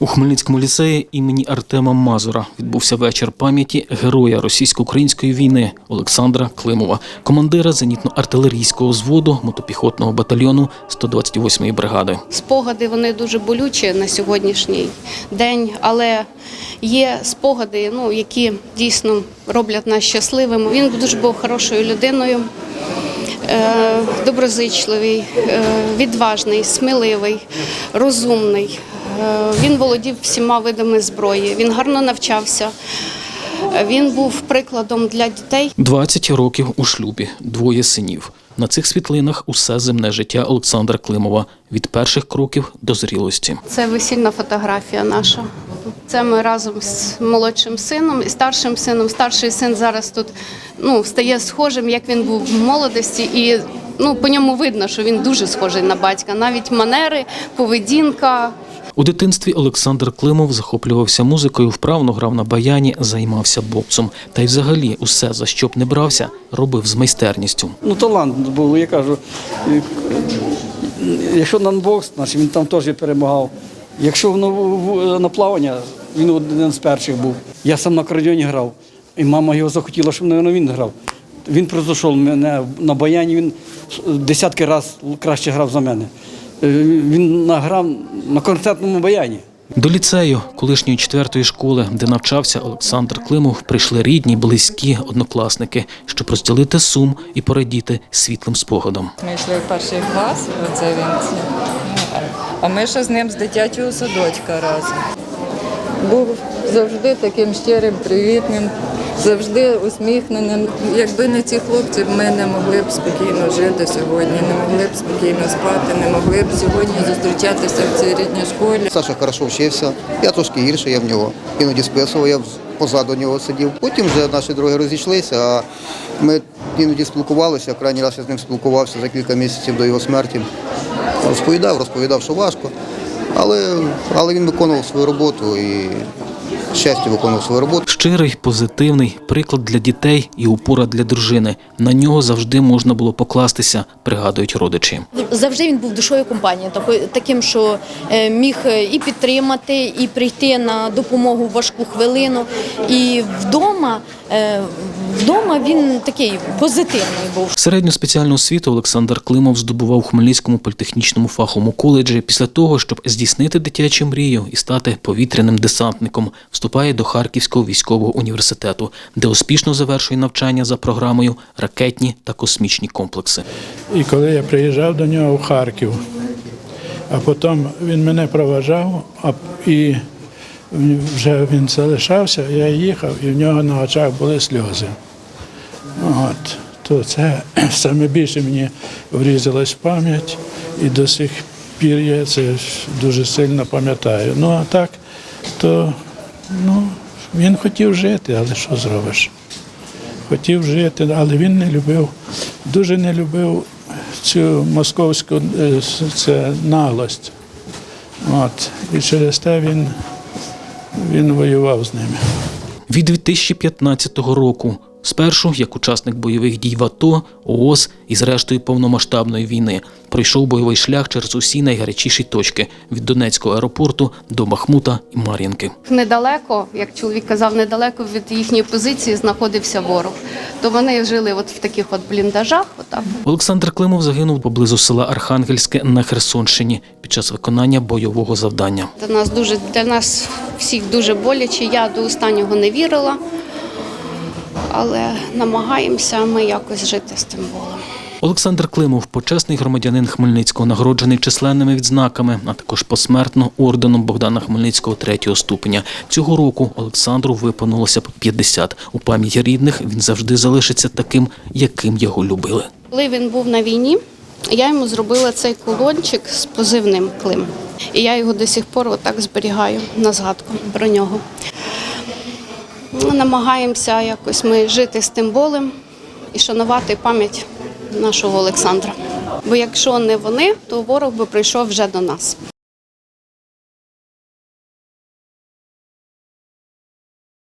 У Хмельницькому ліцеї імені Артема Мазура відбувся вечір пам'яті героя російсько-української війни Олександра Климова, командира зенітно-артилерійського взводу мотопіхотного батальйону 128-ї бригади. Спогади вони дуже болючі на сьогоднішній день, але є спогади, ну, які дійсно роблять нас щасливими. Він дуже був хорошою людиною, доброзичливий, е, відважний, сміливий, розумний. Е, Він володів всіма видами зброї, він гарно навчався. Е, Він був прикладом для дітей. 20 років у шлюбі, двоє синів. На цих світлинах усе земне життя Олександра Климова від перших кроків до зрілості. Це весільна фотографія наша. Це ми разом з молодшим сином і старшим сином. Старший син зараз тут ну, стає схожим, як він був в молодості, і ну, по ньому видно, що він дуже схожий на батька. Навіть манери, поведінка. У дитинстві Олександр Климов захоплювався музикою, вправно грав на баяні, займався боксом. Та й взагалі усе, за що б не брався, робив з майстерністю. Ну, талант був, я кажу. Якщо на бокс, значить він там теж перемагав. Якщо в- в- на плавання, він один з перших був. Я сам на акордеоні грав, і мама його захотіла, щоб мабуть, він грав. Він пройшов мене на баяні, він десятки разів краще грав за мене. Е, Він награв на концертному баяні. До ліцею, колишньої четвертої школи, де навчався Олександр Климов, прийшли рідні, близькі однокласники, щоб розділити сум і порадіти світлим спогадом. Ми йшли в перший клас, оце він. А ми ще з ним з дитячого садочка разом. Був завжди таким щирим, привітним, завжди усміхненим. Якби не ці хлопці, ми не могли б спокійно жити сьогодні, не могли б спокійно спати, не могли б сьогодні зустрічатися в цій рідній школі. Саша хорошо вчився, я трошки гірше, я в нього іноді списував, я позаду нього сидів. Потім вже наші дороги розійшлися, а ми іноді спілкувалися. Крайній раз я з ним спілкувався за кілька місяців до його смерті. Розповідав, розповідав, що важко, але, але він виконував свою роботу і щастя виконував свою роботу. Щирий, позитивний приклад для дітей і опора для дружини. На нього завжди можна було покластися, пригадують родичі. Завжди він був душою компанії, таким, що е, міг е, і підтримати, і прийти на допомогу в важку хвилину. І вдома, е, вдома він такий позитивний був. Середню спеціальну освіту Олександр Климов здобував у Хмельницькому політехнічному фаховому коледжі. Після того, щоб здійснити дитячу мрію і стати повітряним десантником, вступає до Харківського військового університету, де успішно завершує навчання за програмою ракетні та космічні комплекси. І коли я приїжджав до нього в Харків, а потім він мене проважав, і вже він залишався, я їхав, і в нього на очах були сльози. От, то це саме більше мені врізалось в пам'ять, і до сих пір я це дуже сильно пам'ятаю. Ну а так, то ну, він хотів жити, але що зробиш? хотів жити, але він не любив, дуже не любив цю московську е, це наглость. От. І через те він, він воював з ними. Від 2015 року, спершу як учасник бойових дій в АТО, ООС і зрештою повномасштабної війни, пройшов бойовий шлях через усі найгарячіші точки від Донецького аеропорту до Бахмута і Мар'їнки. Недалеко, як чоловік казав, недалеко від їхньої позиції знаходився ворог. То вони жили от в таких от бліндажах. Отак. Олександр Климов загинув поблизу села Архангельське на Херсонщині під час виконання бойового завдання. Для нас дуже для нас всіх дуже боляче. Я до останнього не вірила, але намагаємося ми якось жити з тим болем. Олександр Климов, почесний громадянин Хмельницького, нагороджений численними відзнаками, а також посмертно орденом Богдана Хмельницького третього ступеня. Цього року Олександру виповнилося б 50. У пам'яті рідних він завжди залишиться таким, яким його любили. Коли він був на війні, я йому зробила цей кулончик з позивним Клим. І я його до сих пор отак зберігаю на згадку про нього. Намагаємося якось ми жити з тим болем і шанувати пам'ять нашого Олександра. Бо якщо не вони, то ворог би прийшов вже до нас.